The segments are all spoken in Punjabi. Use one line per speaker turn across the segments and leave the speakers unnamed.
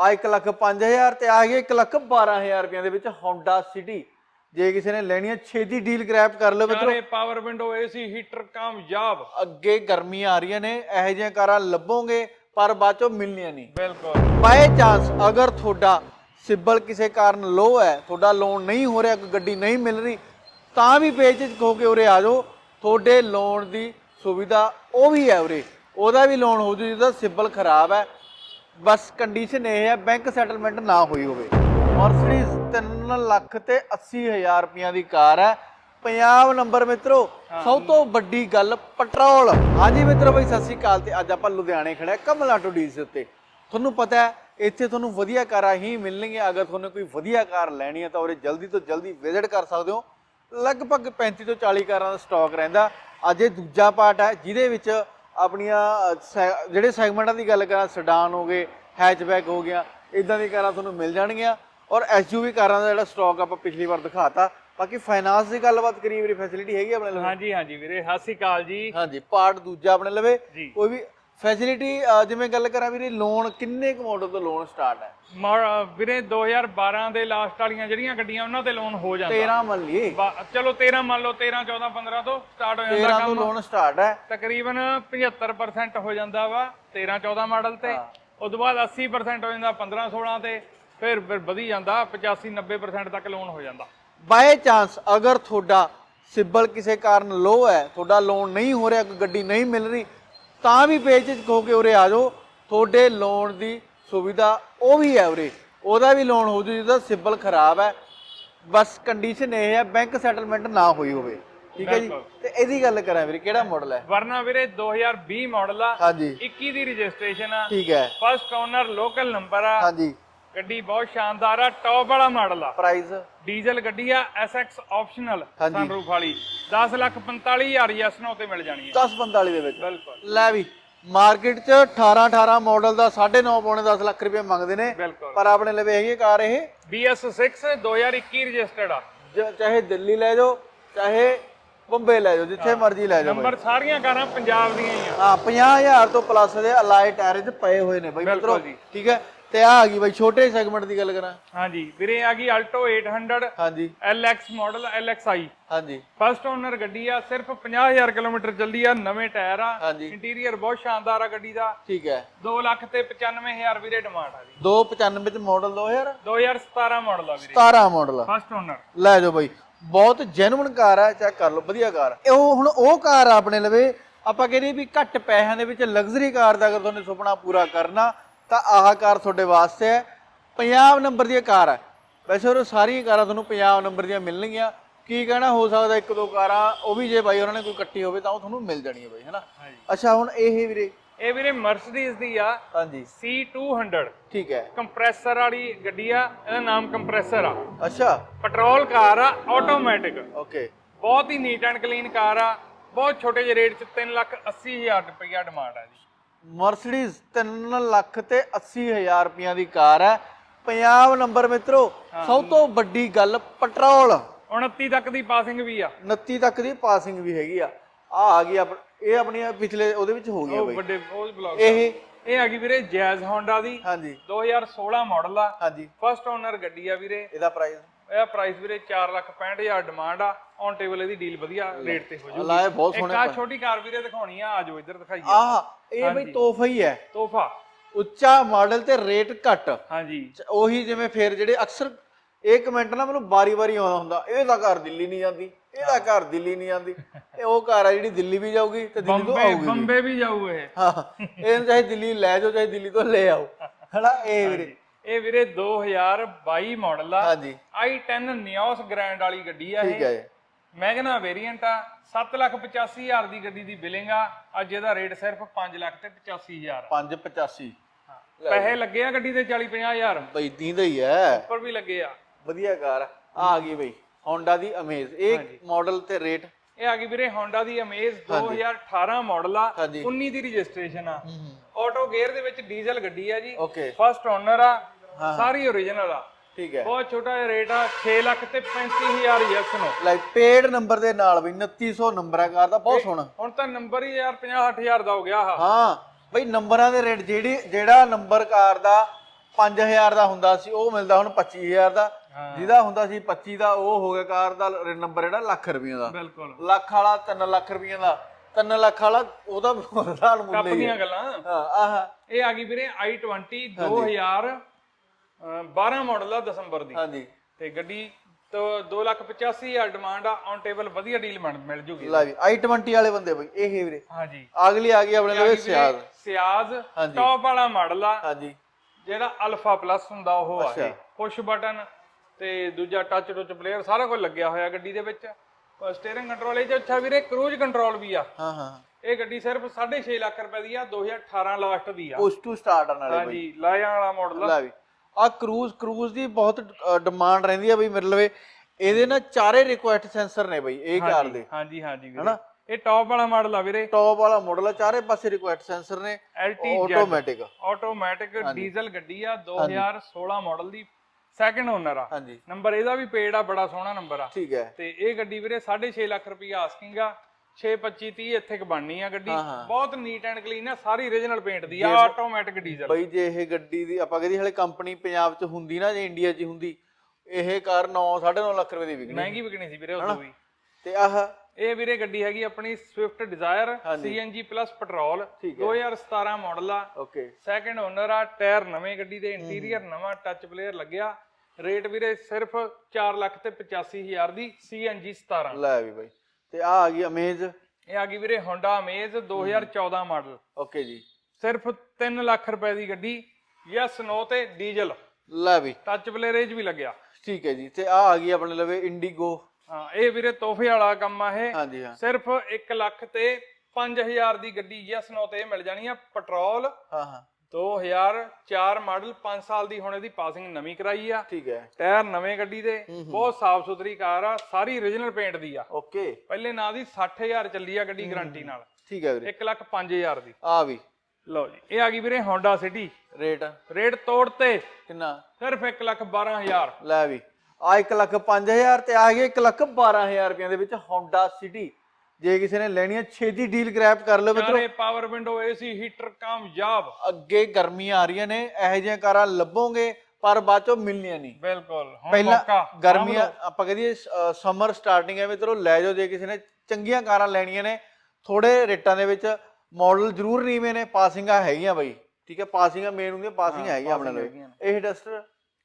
ਆ 1 ਲੱਖ 5000 ਤੇ ਆ ਗਿਆ 1 ਲੱਖ 12000 ਰੁਪਏ ਦੇ ਵਿੱਚ Honda City ਜੇ ਕਿਸੇ ਨੇ ਲੈਣੀ ਹੈ ਛੇਤੀ ਡੀਲ ਗ੍ਰੈਬ ਕਰ ਲਓ ਮਿੱਤਰੋ।
ਚਾਰੇ ਪਾਵਰ ਵਿੰਡੋ ਏਸੀ ਹੀਟਰ ਕਾਮਯਾਬ।
ਅੱਗੇ ਗਰਮੀਆਂ ਆ ਰਹੀਆਂ ਨੇ ਇਹੋ ਜਿਹੀਆਂ ਕਾਰਾਂ ਲੱਭੋਗੇ ਪਰ ਬਾਅਦ ਚੋਂ ਮਿਲਣੀਆਂ ਨਹੀਂ।
ਬਿਲਕੁਲ।
ਬਾਏ ਚਾਂਸ ਅਗਰ ਤੁਹਾਡਾ ਸਿਬਲ ਕਿਸੇ ਕਾਰਨ ਲੋ ਹੈ ਤੁਹਾਡਾ ਲੋਨ ਨਹੀਂ ਹੋ ਰਿਹਾ ਕੋਈ ਗੱਡੀ ਨਹੀਂ ਮਿਲ ਰਹੀ ਤਾਂ ਵੀ ਬੇਝਿਜਕ ਹੋ ਕੇ ਉਰੇ ਆ ਜਾਓ। ਤੁਹਾਡੇ ਲੋਨ ਦੀ ਸੁਵਿਧਾ ਉਹ ਵੀ ਹੈ ਉਰੇ। ਉਹਦਾ ਵੀ ਲੋਨ ਹੋ ਜੂ ਜਿਹਦਾ ਸਿਬਲ ਖਰਾਬ ਹੈ। ਬਸ ਕੰਡੀਸ਼ਨ ਇਹ ਹੈ ਬੈਂਕ ਸੈਟਲਮੈਂਟ ਨਾ ਹੋਈ ਹੋਵੇ। ਮਰਸੀਡੀਜ਼ 3 ਲੱਖ ਤੇ 80 ਹਜ਼ਾਰ ਰੁਪਈਆਂ ਦੀ ਕਾਰ ਹੈ। ਪੰਜਾਬ ਨੰਬਰ ਮਿੱਤਰੋ ਸਭ ਤੋਂ ਵੱਡੀ ਗੱਲ ਪੈਟਰੋਲ। ਹਾਂਜੀ ਮਿੱਤਰੋ ਬਈ ਸਤਿ ਸ਼੍ਰੀ ਅਕਾਲ ਤੇ ਅੱਜ ਆਪਾਂ ਲੁਧਿਆਣੇ ਖੜੇ ਕਮਲ ਦੇ ਉੱਤੇ। ਤੁਹਾਨੂੰ ਪਤਾ ਹੈ ਇੱਥੇ ਤੁਹਾਨੂੰ ਵਧੀਆ ਕਾਰਾਂ ਹੀ ਮਿਲਣਗੀਆਂ। ਅਗਰ ਤੁਹਾਨੂੰ ਕੋਈ ਵਧੀਆ ਕਾਰ ਲੈਣੀ ਹੈ ਤਾਂ ਉਰੇ ਜਲਦੀ ਤੋਂ ਜਲਦੀ ਵਿਜ਼ਿਟ ਕਰ ਸਕਦੇ ਹੋ। ਲਗਭਗ 35 ਤੋਂ 40 ਕਾਰਾਂ ਦਾ ਸਟਾਕ ਰਹਿੰਦਾ। ਅੱਜ ਇਹ ਦੂਜਾ ਪਾਰਟ ਹੈ ਜਿਹਦੇ ਵਿੱਚ ਆਪਣੀਆਂ ਸੈ- ਜਿਹੜੇ ਸੈਗਮੈਂਟਾਂ ਦੀ ਗੱਲ ਕਰਾਂ ਸਡਾਨ ਹੋ ਗਏ ਹੈਚਬੈਕ ਹੋ ਗਿਆ ਇਦਾਂ ਦੀ ਕਾਰਾਂ ਤੁਹਾਨੂੰ ਮਿਲ ਜਾਣਗੀਆਂ ਔਰ ਐਸਯੂਵੀ ਕਾਰਾਂ ਦਾ ਜਿਹੜਾ ਸਟਾਕ ਆਪਾਂ ਪਿਛਲੀ ਵਾਰ ਦਿਖਾਤਾ। ਬਾਕੀ ਫਾਈਨਾਂਸ ਦੀ ਗੱਲਬਾਤ ਕਰੀ ਵੀਰੇ ਫੈਸਿਲਿਟੀ ਹੈਗੀ ਆਪਣੇ ਲਵੇ?
ਹਾਂਜੀ ਹਾਂਜੀ ਵੀਰੇ ਸਤਿ ਸ਼੍ਰੀ ਅਕਾਲ ਜੀ।
ਹਾਂਜੀ ਪਾਰਟ ਦੂਜਾ ਆਪਣੇ ਲਵੇ।
ਜੀ।
ਕੋਈ ਵੀ ਫੈਸਿਲਿਟੀ ਜਿਵੇਂ ਗੱਲ ਕਰਾਂ ਵੀਰੇ ਲੋਨ ਕਿੰਨੇ ਕੁ ਮਾਡਲ ਤੋਂ ਲੋਨ ਸਟਾਰਟ ਹੈ?
ਮਾ- ਵੀਰੇ 2012 ਦੇ ਲਾਸਟ ਵਾਲੀਆਂ ਜਿਹੜੀਆਂ ਗੱਡੀਆਂ ਉਹਨਾਂ ਤੇ ਲੋਨ ਹੋ ਜਾਂਦਾ।
13 ਮੰਨ ਲਈਏ।
ਬਾ- ਚਲੋ 13 ਮੰਨ ਲਓ 13 14 15 ਤੋਂ ਸਟਾਰਟ ਹੋ ਜਾਂਦਾ
13 ਤੋਂ
ਕੰਮ।
ਲੋਨ ਸਟਾਰਟ ਹੈ।
ਤਕਰੀਬਨ 75% ਹੋ ਜਾਂਦਾ ਵਾ 13 14 ਮਾਡਲ ਤੇ। ਉਸ ਤੋਂ ਬਾਅਦ 80% ਹੋ ਜਾਂਦਾ 15 16 ਤੇ। ਫਿਰ ਫਿਰ ਵਧੀ ਜਾਂਦਾ 85 90% ਤੱਕ ਲੋਨ ਹੋ ਜਾਂਦਾ।
ਬਾਏ ਚਾਂਸ ਅਗਰ ਤੁਹਾਡਾ ਸਿਬਲ ਕਿਸੇ ਕਾਰਨ ਲੋ ਹੈ ਤੁਹਾਡਾ ਲੋਨ ਨਹੀਂ ਹੋ ਰਿਹਾ ਕੋਈ ਗੱਡੀ ਨਹੀਂ ਮਿਲ ਰਹੀ ਤਾਂ ਵੀ ਬੇਝਿਜਕ ਹੋ ਕੇ ਉਰੇ ਆ ਜਾਓ। ਤੁਹਾਡੇ ਲੋਨ ਦੀ ਸੁਵਿਧਾ ਉਹ ਵੀ ਹੈ ਉਰੇ। ਉਹਦਾ ਵੀ ਲੋਨ ਹੋ ਜੂ ਜਿਹਦਾ ਸਿਬਲ ਖਰਾਬ ਹੈ। ਬਸ ਕੰਡੀਸ਼ਨ ਇਹ ਹੈ ਬੈਂਕ ਸੈਟਲਮੈਂਟ ਨਾ ਹੋਈ ਹੋਵੇ। ਠੀਕ ਹੈ ਜੀ?
ਬਿਲਕੁਲ।
ਤੇ ਇਹਦੀ ਗੱਲ ਕਰਾਂ ਵੀਰੇ ਕਿਹੜਾ ਮਾਡਲ ਹੈ?
ਵਰਨਾ ਵੀਰੇ 2020 ਮਾਡਲ ਆ।
ਹਾਂਜੀ।
21 ਦੀ ਰਜਿਸਟ੍ਰੇਸ਼ਨ ਆ।
ਠੀਕ ਹੈ।
ਫਸਟ ਓਨਰ ਲੋਕਲ ਨੰਬਰ ਆ।
ਹਾਂਜੀ।
ਗੱਡੀ ਬਹੁਤ ਸ਼ਾਨਦਾਰ ਆ ਟੌਪ ਵਾਲਾ ਮਾਡਲ ਆ।
ਪ੍ਰਾਈਸ
ਡੀਜ਼ਲ ਗੱਡੀ ਆ SX ਆਪਸ਼ਨਲ। ਸਨਰੂਫ ਵਾਲੀ। 10 ਲੱਖ 45000 ਯੈਸ ਨੋ ਤੇ ਮਿਲ ਜਾਣੀ ਹੈ
1045 ਦੇ ਵਿੱਚ।
ਬਿਲਕੁਲ।
ਲੈ ਵੀ ਮਾਰਕੀਟ 'ਚ 18 18 ਮਾਡਲ ਦਾ 9.5 ਪੌਣੇ 10 ਲੱਖ ਰੁਪਏ ਮੰਗਦੇ ਨੇ। ਪਰ ਆਪਣੇ ਲਵੇ ਹੈਗੀ ਕਾਰ ਇਹ।
BS6 2021 ਰਜਿਸਟਰਡ ਆ।
ਚਾਹੇ ਦਿੱਲੀ ਲੈ ਜਾਓ ਚਾਹੇ ਬੰਬੇ ਲੈ ਜਾਓ ਜਿੱਥੇ ਮਰਜ਼ੀ ਲੈ ਜਾਓ
ਨੰਬਰ ਸਾਰੀਆਂ ਕਾਰਾਂ ਪੰਜਾਬ ਦੀਆਂ ਹੀ ਆ।
ਹਾਂ 50000 ਤੋਂ ਪਲੱਸ ਦੇ ਅਲਾਈ ਟਾਇਰ 'ਚ ਪਏ ਹੋਏ ਨੇ ਬਈ ਮਿੱਤਰੋ। ਠੀਕ ਹੈ? ਤੇ ਆ ਆ ਗਈ ਬਈ ਛੋਟੇ ਸੈਗਮੈਂਟ ਦੀ ਗੱਲ ਕਰਾਂ।
ਹਾਂਜੀ ਵੀਰੇ ਆ ਗਈ ਆਲਟੋ 800
ਹਾਂਜੀ।
LX ਮਾਡਲ LXi
ਹਾਂਜੀ।
ਫਸਟ ਓਨਰ ਗੱਡੀ ਆ ਸਿਰਫ 50000 ਕਿਲੋਮੀਟਰ ਚੱਲੀ ਆ ਨਵੇਂ ਟਾਇਰ ਆ। ਇੰਟੀਰੀਅਰ ਬਹੁਤ ਸ਼ਾਨਦਾਰ ਆ ਗੱਡੀ ਦਾ।
ਠੀਕ ਹੈ।
2 ਲੱਖ ਤੇ 95000 ਵੀਰੇ ਡਿਮਾਂਡ ਆ ਜੀ।
295 ਚ ਮਾਡਲ 2000
2017 ਮਾਡਲ ਆ ਵੀਰੇ।
17 ਮਾਡਲ
ਫਸਟ ਓਨਰ
ਲੈ ਜਾਓ ਬਈ ਬਹੁਤ ਜੈਨੂਇਨ ਕਾਰ ਹੈ ਚੈੱਕ ਕਰ ਲਓ ਵਧੀਆ ਕਾਰ। ਉਹ ਹੁਣ ਉਹ ਕਾਰ ਆ ਆਪਣੇ ਲਵੇ ਆਪਾਂ ਕਹਿੰਦੇ ਵੀ ਘੱਟ ਪੈਸਿਆਂ ਦੇ ਵਿੱਚ ਲਗਜ਼ਰੀ ਕਾਰ ਦਾ ਅਗਰ ਤੁਹਾਨੂੰ ਸੁਪਨਾ ਪੂਰਾ ਕਰਨਾ ਤਾਂ ਆਹ ਕਾਰ ਤੁਹਾਡੇ ਵਾਸਤੇ ਹੈ। ਪੰਜਾਬ ਨੰਬਰ ਦੀ ਕਾਰ ਹੈ। ਵੈਸੇ ਉਹ ਸਾਰੀਆਂ ਕਾਰਾਂ ਤੁਹਾਨੂੰ ਪੰਜਾਬ ਨੰਬਰ ਦੀਆਂ ਮਿਲਣਗੀਆਂ। ਕੀ ਕਹਿਣਾ ਹੋ ਸਕਦਾ ਇੱਕ ਦੋ ਕਾਰਾਂ ਉਹ ਵੀ ਜੇ ਬਾਈ ਉਹਨਾਂ ਨੇ ਕੋਈ ਕੱਟੀ ਹੋਵੇ ਤਾਂ ਉਹ ਤੁਹਾਨੂੰ ਮਿਲ ਜਾਣੀ ਹੈ ਬਾਈ ਹੈਨਾ? ਅੱਛਾ ਹੁਣ ਇਹ ਵੀਰੇ।
ਇਹ ਵੀਰੇ ਮਰਸੀਡੀਜ਼ ਦੀ ਆ।
ਹਾਂਜੀ।
C200
ਠੀਕ ਹੈ।
ਕੰਪਰੈਸਰ ਵਾਲੀ ਗੱਡੀ ਆ ਇਹਦਾ ਨਾਮ ਕੰਪਰੈਸਰ ਆ।
ਅੱਛਾ।
ਪੈਟਰੋਲ ਕਾਰ ਆ ਆਟੋਮੈਟਿਕ
ਓਕੇ
ਬਹੁਤ ਹੀ ਨੀਟ ਐਂਡ ਕਲੀਨ ਕਾਰ ਆ। ਬਹੁਤ ਛੋਟੇ ਜਿਹੇ ਰੇਟ 'ਚ 3 ਲੱਖ 80 ਹਜ਼ਾਰ ਰੁਪਈਆ ਡਿਮਾਂਡ ਆ ਜੀ।
ਮਰਸੀਡੀਜ਼ 3 ਲੱਖ ਤੇ 80 ਹਜ਼ਾਰ ਰੁਪਈਆਂ ਦੀ ਕਾਰ ਹੈ। ਪੰਜਾਬ ਨੰਬਰ ਮਿੱਤਰੋ ਸਭ ਤੋਂ ਵੱਡੀ ਗੱਲ ਪੈਟਰੋਲ।
29 ਤੱਕ ਦੀ ਪਾਸਿੰਗ ਵੀ ਆ।
29 ਤੱਕ ਦੀ ਪਾਸਿੰਗ ਵੀ ਹੈਗੀ ਆ। ਆ ਆ ਗਈ ਇਹ ਆਪਣੀਆਂ ਪਿਛਲੇ ਉਹਦੇ ਵਿੱਚ ਹੋ ਬਈ।
ਵੱਡੇ ਉਹ ਬਲੌਗ
ਇਹ
ਇਹ ਆ ਗਈ ਵੀਰੇ ਜੈਜ਼ ਹੋਂਡਾ ਦੀ।
ਹਾਂਜੀ।
2016 ਮਾਡਲ ਆ।
ਹਾਂਜੀ।
ਫਸਟ ਓਨਰ ਗੱਡੀ ਆ ਵੀਰੇ।
ਇਹਦਾ ਪ੍ਰਾਈਸ
ਇਹਦਾ ਪ੍ਰਾਈਸ ਵੀਰੇ 4 ਲੱਖ 65000 ਡਿਮਾਂਡ ਆ ਔਨ ਟੇਬਲ ਇਹਦੀ ਡੀਲ ਵਧੀਆ ਰੇਟ ਤੇ ਹੋ ਜੂਗੀ
ਲਾਏ ਬਹੁਤ
ਇੱਕ
ਸੋਹਣੇ
ਆ ਛੋਟੀ ਕਾਰ ਵੀਰੇ ਦਿਖਾਉਣੀ ਆ ਆਜੋ ਇੱਧਰ ਦਿਖਾਈਏ।
ਆਹ ਇਹ ਬਈ ਤੋਹਫਾ ਹੀ ਹੈ।
ਤੋਹਫਾ।
ਉੱਚਾ ਮਾਡਲ ਤੇ ਰੇਟ ਘੱਟ।
ਹਾਂਜੀ।
ਚ- ਉਹੀ ਜਿਵੇਂ ਫੇਰ ਜਿਹੜੇ ਅਕਸਰ ਇਹ ਕਮੈਂਟ ਨਾ ਮੈਨੂੰ ਬਾਰੀ-ਬਾਰੀ ਆਉਂਦਾ ਹੁੰਦਾ ਇਹ ਤਾਂ ਘਰ ਦਿੱਲੀ ਨਹੀਂ ਜਾਂਦੀ ਇਹਦਾ ਘਰ ਦਿੱਲੀ ਨਹੀਂ ਜਾਂਦੀ। ਇਹ ਉਹ ਘਰ ਆ ਜਿਹੜੀ ਦਿੱਲੀ ਵੀ ਜਾਊਗੀ ਤੇ ਦਿੱਲੀ ਤੋਂ
ਬੰਬੇ
ਆਊਗੀ ਵੀ।
ਬੰਬੇ ਵੀ ਜਾਊ ਇਹ।
ਹਾਂ ਇਹਨੂੰ ਚਾਹੇ ਦਿੱਲੀ ਲੈ ਜਾਓ ਚਾਹੇ ਦਿੱਲੀ ਤੋਂ ਲੈ ਆਓ। ਹਨਾ ਇਹ ਵੀਰੇ।
ਇਹ ਵੀਰੇ 2022 ਮਾਡਲ ਆ।
ਹਾਂਜੀ।
i10 ਨਿਓਸ ਗ੍ਰੈਂਡ ਵਾਲੀ ਗੱਡੀ ਆ
ਠੀਕ ਹੈ ਜੀ।
ਮੈਗਨਾ ਵੇਰੀਐਂਟ ਆ। 785000 ਦੀ ਗੱਡੀ ਦੀ ਬਿਲਿੰਗ ਆ। ਅੱਜ ਇਹਦਾ ਰੇਟ ਸਿਰਫ 5 ਲੱਖ ਤੇ 85000 ਆ।
585
ਪੈਸੇ ਲੱਗੇ ਆ ਗੱਡੀ ਤੇ 40 50000
ਬਈ ਦੀਂਦਾ ਹੀ ਹੈ
ਉੱਪਰ ਵੀ ਲੱਗੇ ਆ।
ਵਧੀਆ ਕਾਰ ਆ। ਗਈ ਬਈ। Honda ਦੀ ਅਮੇਜ਼ ਇਹ ਮਾਡਲ ਤੇ ਰੇਟ
ਇਹ ਆ ਗਈ ਵੀਰੇ Honda ਦੀ ਅਮੇਜ਼ 2018 ਮਾਡਲ ਆ
ਹਾਂਜੀ।
19 ਦੀ ਰਜਿਸਟ੍ਰੇਸ਼ਨ ਆ। ਆਟੋ ਗੇਅਰ ਦੇ ਵਿੱਚ ਡੀਜ਼ਲ ਗੱਡੀ ਆ ਜੀ। ਫਸਟ ਓਨਰ ਆ ਸਾਰੀ ਓਰੀਜਨਲ ਆ।
ਠੀਕ ਹੈ।
ਬਹੁਤ ਛੋਟਾ ਜਿਹਾ ਰੇਟ ਆ 6 ਲੱਖ ਤੇ 35000 ਯੈਸ ਨੂੰ।
ਲਾਈਕ ਪੇਡ ਨੰਬਰ ਦੇ ਨਾਲ ਬਈ 2900 ਨੰਬਰ ਆ ਕਾਰ ਦਾ ਬਹੁਤ ਸੋਹਣਾ।
ਹੁਣ ਤਾਂ ਨੰਬਰ ਹੀ ਯਾਰ 50 60000 ਦਾ ਹੋ ਗਿਆ ਆ
ਹਾਂ ਬਈ ਨੰਬਰਾਂ ਦੇ ਰੇਟ ਜਿਹੜੀ ਜਿਹੜਾ ਨੰਬਰ ਕਾਰ ਦਾ 5000 ਦਾ ਹੁੰਦਾ ਸੀ ਉਹ ਮਿਲਦਾ ਹੁਣ 25000 ਦਾ। ਜਿਹਦਾ ਹੁੰਦਾ ਸੀ 25 ਦਾ ਉਹ ਹੋ ਗਿਆ ਕਾਰ ਦਾ ਨੰਬਰ ਜਿਹੜਾ ਲੱਖ ਰੁਪਈਆ ਦਾ।
ਬਿਲਕੁਲ।
ਲੱਖ ਵਾਲਾ 3 ਲੱਖ ਰੁਪਈਆ ਦਾ 3 ਲੱਖ ਵਾਲਾ ਉਹਦਾ ਮੁੱਲ
ਕੱਪ
ਹੀ
ਦੀਆਂ। ਗੱਲਾਂ।
ਹਾਂ ਆਹ।
ਇਹ ਆ ਗਈ ਵੀਰੇ i20 2012 ਮਾਡਲ ਆ ਦਸੰਬਰ ਦੀ।
ਹਾਂਜੀ।
ਤੇ ਗੱਡੀ ਤੋਂ 285000 ਡਿਮਾਂਡ ਆ ਔਨ ਟੇਬਲ ਵਧੀਆ ਡੀਲ ਮਿਲ ਜੂਗੀ।
ਲੈ ਵੀ i20 ਵਾਲੇ ਬੰਦੇ ਬਈ ਇਹ ਵੀਰੇ।
ਹਾਂਜੀ।
ਅਗਲੀ ਆ ਗਈ ਆਪਣੇ ਸਿਆਦ
ਸਿਆਜ਼
ਹਾਂਜੀ।
ਟੌਪ ਵਾਲਾ ਮਾਡਲ ਆ।
ਹਾਂਜੀ।
ਜਿਹੜਾ ਅਲਫਾ ਪਲੱਸ ਹੁੰਦਾ ਉਹ ਆ ਪੁਸ਼ ਬਟਨ ਤੇ ਦੂਜਾ ਟੱਚ ਟੁੱਚ ਪਲੇਅਰ ਸਾਰਾ ਕੁਝ ਲੱਗਿਆ ਹੋਇਆ ਗੱਡੀ ਦੇ ਵਿੱਚ। ਸਟੀਅਰਿੰਗ ਕੰਟਰੋਲ ਇਹ 'ਚ ਅੱਛਾ ਵੀਰੇ ਕਰੂਜ਼ ਕੰਟਰੋਲ ਵੀ ਆ।
ਹਾਂ ਹਾਂ।
ਇਹ ਗੱਡੀ ਸਿਰਫ 6.5 ਲੱਖ ਰੁਪਏ ਦੀ ਆ 2018 ਲਾਸਟ ਦੀ ਆ।
ਪੁਸ਼ ਟੂ ਸਟਾਰਟ ਵਾਲੇ ਬਈ
ਹਾਂਜੀ ਲਾਇਆ ਵਾਲਾ ਮਾਡਲ ਆ।
ਲੈ ਵੀ। ਆ ਕਰੂਜ਼ ਕਰੂਜ਼ ਦੀ ਬਹੁਤ ਡਿਮਾਂਡ ਰਹਿੰਦੀ ਆ ਬਈ ਮੇਰੇ ਲਵੇ। ਇਹਦੇ ਨਾਲ ਚਾਰੇ ਰਿਕੁਐਸਟ ਸੈਂਸਰ ਨੇ ਬਈ ਇਹ ਕਾਰ ਦੇ।
ਹਾਂਜੀ ਹਾਂਜੀ ਵੀਰੇ।
ਹਨਾ?
ਇਹ ਟੌਪ ਵਾਲਾ ਮਾਡਲ ਆ ਵੀਰੇ।
ਟੌਪ ਵਾਲਾ ਮਾਡਲ ਆ ਚਾਰੇ ਪਾਸੇ ਰਿਕੁਐਸਟ ਸੈਂਸਰ ਨੇ। ਆਟੋਮੈਟਿਕ
ਆਟੋਮੈਟਿਕ ਡੀਜ਼ਲ ਗੱਡੀ ਆ 2016 ਮਾਡਲ ਦੀ ਸੈਕੰਡ ਓਨਰ ਆ।
ਹਾਂਜੀ।
ਨੰਬਰ ਇਹਦਾ ਵੀ ਪੇਡ ਆ ਬੜਾ ਸੋਹਣਾ ਨੰਬਰ ਆ।
ਠੀਕ ਹੈ।
ਤੇ ਇਹ ਗੱਡੀ ਵੀਰੇ 6.5 ਲੱਖ ਰੁਪਏ ਆਸਕਿੰਗ ਆ। 625 30 ਇੱਥੇ ਕ ਬਣਨੀ ਆ ਗੱਡੀ। ਬਹੁਤ ਨੀਟ ਐਂਡ ਕਲੀਨ ਆ ਸਾਰੀ origignal ਪੇਂਟ ਦੀ ਆ ਆਟੋਮੈਟਿਕ ਡੀਜ਼ਲ
ਬਈ ਜੇ ਇਹ ਗੱਡੀ ਦੀ ਆਪਾਂ ਕਹਿੰਦੇ ਹਲੇ ਕੰਪਨੀ ਪੰਜਾਬ 'ਚ ਹੁੰਦੀ ਨਾ ਜੇ ਇੰਡੀਆ 'ਚ ਹੁੰਦੀ ਇਹ ਕਾਰ 9 9.5 ਲੱਖ ਰੁਪਏ ਦੀ ਵਿਕਣੀ
ਮਹਿੰਗੀ ਵਿਕਣੀ ਸੀ ਵੀਰੇ ਉਦੋਂ ਵੀ।
ਤੇ ਆਹ
ਇਹ ਵੀਰੇ ਗੱਡੀ ਹੈਗੀ ਆਪਣੀ Swift Dzire. CNG plus petrol
ਠੀਕ
2017 ਮਾਡਲ ਆ।
ਓਕੇ
ਸੈਕੰਡ ਓਨਰ ਆ ਟਾਇਰ ਨਵੇਂ ਗੱਡੀ ਦੇ ਇੰਟੀਰੀਅਰ ਨਵਾਂ ਟੱਚ ਪਲੇਅਰ ਲੱਗਿਆ। ਰੇਟ ਵੀਰੇ ਸਿਰਫ 4 ਲੱਖ ਤੇ 85000 ਦੀ CNG 17
ਲੈ ਵੀ ਬਈ। ਤੇ ਆ ਆ ਗਈ ਅਮੇਜ਼
ਇਹ ਆ ਗਈ ਵੀਰੇ Honda Amaze 2014 ਮਾਡਲ
ਓਕੇ ਜੀ।
ਸਿਰਫ 3 ਲੱਖ ਰੁਪਏ ਦੀ ਗੱਡੀ ਯੈਸ ਨੋ ਤੇ ਡੀਜ਼ਲ।
ਲੈ ਵੀ।
ਟੱਚ ਪਲੇਅਰ ਇਹ ਵੀ ਲੱਗਿਆ।
ਠੀਕ ਹੈ ਜੀ। ਤੇ ਆ ਆ ਗਈ ਆਪਣੇ ਲਵੇ ਇੰਡੀਗੋ
ਹਾਂ ਇਹ ਵੀਰੇ ਤੋਹਫੇ ਵਾਲਾ ਕੰਮ ਆ ਇਹ।
ਹਾਂਜੀ ਹਾਂ।
ਸਿਰਫ 1 ਲੱਖ ਤੇ 5000 ਦੀ ਗੱਡੀ ਯੈਸ ਨੋ ਤੇ ਮਿਲ ਜਾਣੀ ਆ। ਪੈਟਰੋਲ
ਹਾਂ ਹਾਂ।
2004 ਮਾਡਲ 5 ਸਾਲ ਦੀ ਹੁਣ ਇਹਦੀ ਪਾਸਿੰਗ ਨਵੀਂ ਕਰਾਈ ਆ।
ਠੀਕ ਹੈ।
ਟਾਇਰ ਨਵੇਂ ਗੱਡੀ ਦੇ ਬਹੁਤ ਸਾਫ਼ ਸੁਥਰੀ ਕਾਰ ਆ ਸਾਰੀ origignal ਪੇਂਟ ਦੀ ਆ।
ਓਕੇ।
ਪਹਿਲੇ ਨਾਂ ਦੀ 60000 ਚੱਲੀ ਆ ਗੱਡੀ ਗਾਰੰਟੀ ਨਾਲ।
ਠੀਕ ਹੈ ਵੀਰੇ।
1 ਲੱਖ 5000 ਦੀ।
ਆ ਵੀ।
ਲਓ ਜੀ ਇਹ ਆ ਗਈ ਵੀਰੇ Honda City
ਰੇਟ।
ਰੇਟ ਤੋੜ ਤੇ।
ਕਿੰਨਾ?
ਸਿਰਫ 1 ਲੱਖ 12000
ਲੈ ਵੀ। ਆ 1 ਲੱਖ 5000 ਤੇ ਆ ਗਿਆ 1 ਲੱਖ 12000 ਰੁਪਏ ਦੇ ਵਿੱਚ Honda City ਜੇ ਕਿਸੇ ਨੇ ਲੈਣੀ ਹੈ ਛੇਤੀ ਡੀਲ ਗ੍ਰੈਬ ਕਰ ਲਓ ਮਿੱਤਰੋ।
ਚਾਰੇ ਪਾਵਰ ਵਿੰਡੋ ਏਸੀ ਹੀਟਰ ਕਾਮਯਾਬ।
ਅੱਗੇ ਗਰਮੀਆਂ ਆ ਰਹੀਆਂ ਨੇ ਇਹੋ ਜਿਹੀਆਂ ਕਾਰਾਂ ਲੱਭੋਗੇ ਪਰ ਬਾਅਦ ਚੋਂ ਮਿਲਣੀਆਂ ਨਹੀਂ।
ਬਿਲਕੁਲ ਹੁਣ
ਪਹਿਲਾਂ
ਮੌਕਾ
ਗਰਮੀਆਂ ਆਪਾਂ ਕਹਦੀਏ ਸਮਰ ਸਟਾਰਟਿੰਗ ਹੈ ਮਿੱਤਰੋ ਲੈ ਜਾਓ ਜੇ ਕਿਸੇ ਨੇ ਚੰਗੀਆਂ ਕਾਰਾਂ ਲੈਣੀਆਂ ਨੇ ਥੋੜੇ ਰੇਟਾਂ ਦੇ ਵਿੱਚ ਮਾਡਲ ਜ਼ਰੂਰ ਨੀਵੇਂ ਨੇ ਪਾਸਿੰਗਾਂ ਹੈਗੀਆਂ ਬਈ। ਠੀਕ ਹੈ ਪਾਸਿੰਗਾਂ ਮੇਨ ਹੁੰਦੀਆਂ ਪਾਸਿੰਗ ਹੈਗੀਆਂ ਆਪਣੇ ਲਈ।
ਹੈਗੀਆਂ
ਇਹ ਡਸਟਰ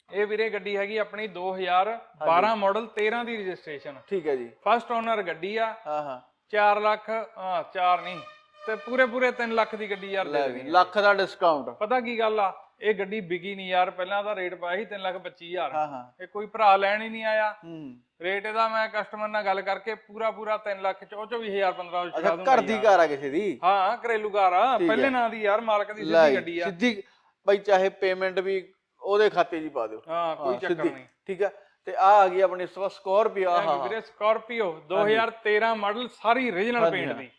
ਇਹ ਵੀਰੇ ਗੱਡੀ ਹੈਗੀ ਆਪਣੀ 2012 ਮਾਡਲ 13 ਦੀ ਰਜਿਸਟ੍ਰੇਸ਼ਨ
ਠੀਕ ਹੈ ਜੀ।
ਫਸਟ ਓਨਰ ਗੱਡੀ ਆ।
ਹਾਂ ਹਾਂ।
4 ਲੱਖ ਹਾਂ 4 ਨਹੀਂ। ਤੇ ਪੂਰੇ ਪੂਰੇ 3 ਲੱਖ ਦੀ ਗੱਡੀ ਯਾਰ ਦੇ ਦੇਣੀ
ਲੱਖ ਦਾ ਡਿਸਕਾਊਂਟ
ਪਤਾ ਕੀ ਗੱਲ ਆ? ਇਹ ਗੱਡੀ ਵਿਕੀ ਨਹੀਂ ਯਾਰ। ਪਹਿਲਾਂ ਤਾਂ ਰੇਟ ਪਾਇਆ ਸੀ 3 ਲੱਖ 25000
ਹਾਂ ਹਾਂ।
ਇਹ ਕੋਈ ਭਰਾ ਲੈਣ ਹੀ ਨਹੀਂ ਆਇਆ।
ਹੂੰ।
ਰੇਟ ਇਹਦਾ ਮੈਂ ਕਸਟਮਰ ਨਾਲ ਗੱਲ ਕਰਕੇ ਪੂਰਾ ਪੂਰਾ 3 ਲੱਖ ਚੋ ਚੋ ਵੀ 1000 1500
ਅੱਛਾ
ਛੁਡਾ ਦੂੰਗਾ
ਘਰ ਦੀ ਕਾਰ ਆ ਕਿਸੇ ਦੀ?
ਹਾਂ ਘਰੇਲੂ ਕਾਰ ਆ। ਪਹਿਲੇ ਨਾਂ ਦੀ ਯਾਰ ਮਾਲਕ ਦੀ ਸਿੱਧੀ ਗੱਡੀ ਆ।
ਸਿੱਧੀ ਬਈ ਚਾਹੇ ਪੇਮੈਂਟ ਵੀ ਉਹਦੇ ਖਾਤੇ 'ਚ ਹੀ ਪਾ ਦਿਓ।
ਹਾਂ ਕੋਈ
ਹਾਂ,
ਚੱਕਰ
ਸਿੱਧੀ।
ਨਹੀਂ।
ਠੀਕ ਆ? ਤੇ ਆ ਆ ਗਈ ਆਪਣੀ ਸਕੋਰਪੀਓ। ਆ
ਹੈਗੀ ਵੀਰੇ ਸਕਾਰਪੀਓ 2013 ਮਾਡਲ ਸਾਰੀ origignal ਪੇਂਟ ਦੀ।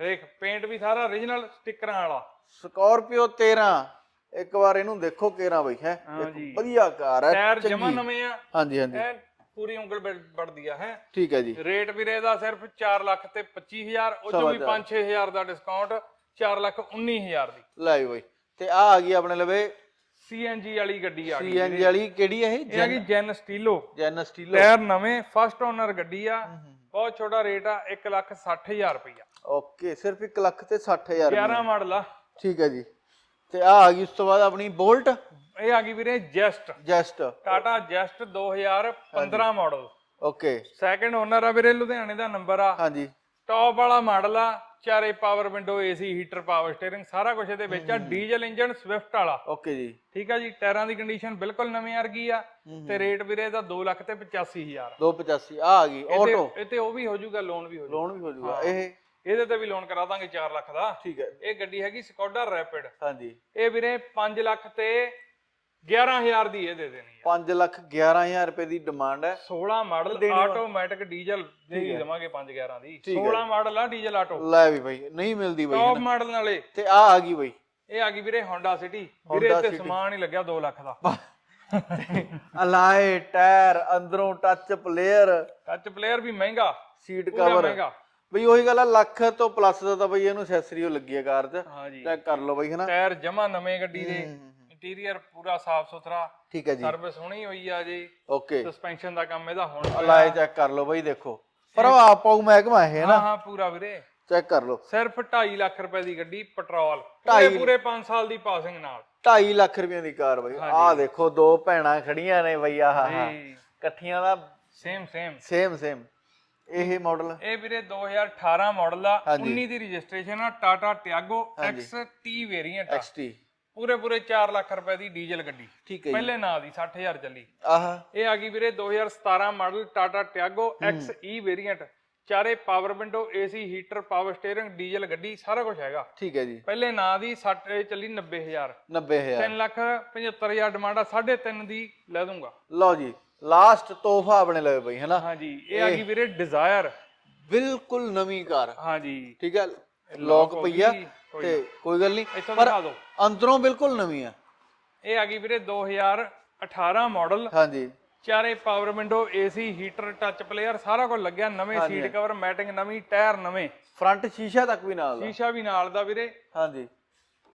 ਦੇਖ ਪੇਂਟ ਵੀ ਸਾਰਾ origignal ਸਟickਰਾਂ ਵਾਲਾ।
ਸਕੋਰਪੀਓ 13 ਇੱਕ ਵਾਰ ਇਹਨੂੰ ਦੇਖੋ ਕੇਰਾ ਬਈ ਹੈ। ਵਧੀਆ ਕਾਰ ਹੈ
ਟਾਇਰ ਜਮਾ। ਨਵੇਂ ਆ।
ਹਾਂਜੀ ਹਾਂਜੀ।
ਪੂਰੀ ਉਂਗਲ ਵੜਦੀ ਆ ਹੈ।
ਠੀਕ ਹੈ ਜੀ।
ਰੇਟ ਵੀਰੇ ਦਾ ਸਿਰਫ 4 ਲੱਖ ਤੇ 25000 ਉਹ ਚੋਂ ਵੀ 5-6000 ਦਾ ਡਿਸਕਾਊਂਟ 4 ਲੱਖ 19000 ਦੀ।
ਲੈ ਬਈ। ਤੇ ਆ ਆ ਗਈ ਆਪਣੇ ਲਵੇ
ਸੀਐਨਜੀ ਵਾਲੀ ਗੱਡੀ ਆ ਗਈ
ਸੀਐਨਜੀ ਵਾਲੀ ਕਿਹੜੀ ਹੈ ਇਹ?
ਇਹ ਆ ਗਈ Zen Estilo
Zen Estilo
tyre ਨਵੇਂ ਫਸਟ ਓਨਰ ਗੱਡੀ ਆ। ਬਹੁਤ ਛੋਟਾ ਰੇਟ ਆ 1 ਲੱਖ 60000 ਰੁਪਇਆ
ਓਕੇ ਸਿਰਫ 1 ਲੱਖ ਤੇ 60000
11 ਮਾਡਲ ਆ।
ਠੀਕ ਹੈ ਜੀ। ਤੇ ਆ ਆ ਗਈ ਉਸ ਤੋਂ ਬਾਅਦ ਆਪਣੀ ਬੋਲਟ
ਇਹ ਆ ਗਈ ਵੀਰੇ Zest
Zest
Tata Zest 2015 model.
Okay.
Second owner ਆ ਵੀਰੇ ਲੁਧਿਆਣੇ ਦਾ ਨੰਬਰ ਆ।
ਹਾਂਜੀ।
ਟੌਪ ਵਾਲਾ ਮਾਡਲ ਆ ਚਾਰੇ power window AC heater power steering ਸਾਰਾ ਕੁਝ ਇਹਦੇ ਵਿੱਚ ਆ ਡੀਜ਼ਲ ਇੰਜਨ ਸਵਿਫਟ ਵਾਲਾ।
ਓਕੇ ਜੀ।
ਠੀਕ ਆ ਜੀ ਟਾਇਰਾਂ ਦੀ ਕੰਡੀਸ਼ਨ ਬਿਲਕੁਲ ਨਵੀਂ ਵਰਗੀ ਆ ਤੇ ਰੇਟ ਵੀਰੇ ਦਾ 2 ਲੱਖ ਤੇ 85000
285 ਆ ਆ ਗਈ ਆਟੋ
ਇਹ ਤੇ ਉਹ ਵੀ ਹੋ ਜਾਊਗਾ ਲੋਨ ਵੀ ਹੋ ਜਾਊਗਾ
ਲੋਨ ਵੀ ਹੋ ਜਾਊਗਾ ਇਹ?
ਇਹਦੇ ਤੇ ਵੀ ਲੋਨ ਕਰਾ ਦਾਂਗੇ 4 ਲੱਖ ਦਾ।
ਠੀਕ ਹੈ।
ਇਹ ਗੱਡੀ ਹੈਗੀ ਸਕੋਡਾ ਰੈਪਿਡ
ਹਾਂਜੀ।
ਇਹ ਵੀਰੇ 5 ਲੱਖ ਤੇ 11000 ਦੀ ਇਹ ਦੇ ਦੇਣੀ ਆ।
5 ਲੱਖ 11000 ਰੁਪਏ ਦੀ ਡਿਮਾਂਡ ਹੈ।
16 ਮਾਡਲ ਆਟੋਮੈਟਿਕ ਡੀਜ਼ਲ ਦੇ ਦੇਵਾਂਗੇ 5 11 ਦੀ। 16 ਮਾਡਲ ਆ ਡੀਜ਼ਲ ਆਟੋ
ਲੈ ਵੀ ਬਈ ਨਹੀਂ ਮਿਲਦੀ ਬਈ
ਟੌਪ ਮਾਡਲ ਨਾਲੇ
ਤੇ ਆ ਆ ਗਈ ਬਈ।
ਇਹ ਆ ਗਈ ਵੀਰੇ Honda City ਵੀਰੇ ਤੇ ਸਮਾਨ ਹੀ ਲੱਗਿਆ 2 ਲੱਖ ਦਾ।
ਅਲਾਏ ਟਾਇਰ ਅੰਦਰੋਂ ਟੱਚ ਪਲੇਅਰ
ਟੱਚ ਪਲੇਅਰ ਵੀ ਮਹਿੰਗਾ।
ਸੀਟ ਕਵਰ
ਮਹਿੰਗਾ।
ਬਈ ਉਹੀ ਗੱਲ ਆ ਲੱਖ ਤੋਂ ਪਲੱਸ ਦਾ ਤਾਂ ਬਈ ਇਹਨੂੰ ਐਕਸੈਸਰੀ ਉਹ ਲੱਗੀ ਹੈ ਕਾਰ 'ਚ। ਚੈੱਕ ਕਰ ਲਓ ਬਈ ਹਨਾ।
ਟਾਇਰ ਜਮਾ ਨਵੇਂ ਗੱਡੀ ਦੇ। ਇੰਟੀਰੀਅਰ ਪੂਰਾ ਸਾਫ਼ ਸੁਥਰਾ
ਠੀਕ ਹੈ ਜੀ।
ਸਰਵਿਸ ਹੋਣੀ ਹੋਈ ਆ ਜੀ।
ਓਕੇ
ਸਸਪੈਂਸ਼ਨ ਦਾ ਕੰਮ ਇਹਦਾ ਹੁਣ।
ਅਲਾਏ ਚੈੱਕ ਕਰ ਲਓ ਬਈ ਦੇਖੋ। ਪ੍ਰਭਾਵ ਪਾਉ ਮਹਿਕਮਾ ਹੈ ਨਾ?
ਹਾਂ ਪੂਰਾ ਵੀਰੇ।
ਚੈੱਕ ਕਰ ਲਓ।
ਸਿਰਫ 2.5 ਲੱਖ ਰੁਪਏ ਦੀ ਗੱਡੀ ਪੈਟਰੋਲ। ਪੂਰੇ ਪੂਰੇ 5 ਸਾਲ ਦੀ ਪਾਸਿੰਗ ਨਾਲ।
2.5 ਲੱਖ ਰੁਪਏ ਦੀ ਕਾਰ ਬਈ। ਆਹ ਦੇਖੋ ਦੋ ਭੈਣਾਂ ਖੜੀਆਂ ਨੇ ਬਈ ਆਹ ਇਕੱਠੀਆਂ ਦਾ
ਸੇਮ ਸੇਮ
ਸੇਮ ਸੇਮ ਇਹ ਮਾਡਲ
ਇਹ ਵੀਰੇ 2018 ਮਾਡਲ ਆ।
ਹਾਂਜੀ।
19 ਦੀ ਰਜਿਸਟ੍ਰੇਸ਼ਨ ਆ ਟਾਟਾ ਟਿਆਗੋ XT ਵੇਰੀਐਂਟ ਆ।
XT
ਪੂਰੇ ਪੂਰੇ 4 ਲੱਖ ਰੁਪਏ ਦੀ ਡੀਜ਼ਲ ਗੱਡੀ।
ਠੀਕ ਹੈ ਜੀ।
ਪਹਿਲੇ ਨਾਂ ਦੀ 60000 ਚੱਲੀ।
ਆਹ।
ਇਹ ਆ ਗਈ ਵੀਰੇ 2017 model Tata Tiago XE variant ਚਾਰੇ power window AC heater power steering diesel ਗੱਡੀ ਸਾਰਾ ਕੁਝ ਹੈਗਾ।
ਠੀਕ ਹੈ ਜੀ।
ਪਹਿਲੇ ਨਾਂ ਦੀ 60 ਇਹ ਚੱਲੀ 90000
90000
3 ਲੱਖ 75000 ਡਿਮਾਂਡ ਆ 3.5 ਦੀ ਲੈ ਦੂੰਗਾ
ਲਓ ਜੀ ਲਾਸਟ ਤੋਹਫਾ ਆਪਣੇ ਲਵੇ ਬਈ ਹੈਨਾ?
ਹਾਂਜੀ ਇਹ ਆ ਗਈ ਵੀਰੇ ਡਿਜ਼ਾਇਰ
ਬਿਲਕੁਲ ਨਵੀਂ ਕਾਰ।
ਹਾਂਜੀ।
ਠੀਕ ਹੈ ਲੋਕ ਪਈਆ ਤੇ ਕੋਈ ਗੱਲ ਨਹੀਂ
ਇੱਥੋਂ
ਪਰ
ਦਿਖਾ ਦਿਓ।
ਅੰਦਰੋਂ ਬਿਲਕੁਲ ਨਵੀਂ ਆ।
ਇਹ ਆ ਗਈ ਵੀਰੇ 2018 ਮਾਡਲ।
ਹਾਂਜੀ।
ਚਾਰੇ power window AC heater touch player ਸਾਰਾ ਕੁਝ ਲੱਗਿਆ ਨਵੇਂ ਸੀਟ ਕਵਰ ਮੈਟਿੰਗ ਨਵੀਂ ਟਾਇਰ ਨਵੇਂ।
ਫਰੰਟ ਸ਼ੀਸ਼ਾ ਤੱਕ ਵੀ ਨਾਲ ਦਾ।
ਸ਼ੀਸ਼ਾ ਵੀ ਨਾਲ ਦਾ ਵੀਰੇ।
ਹਾਂਜੀ।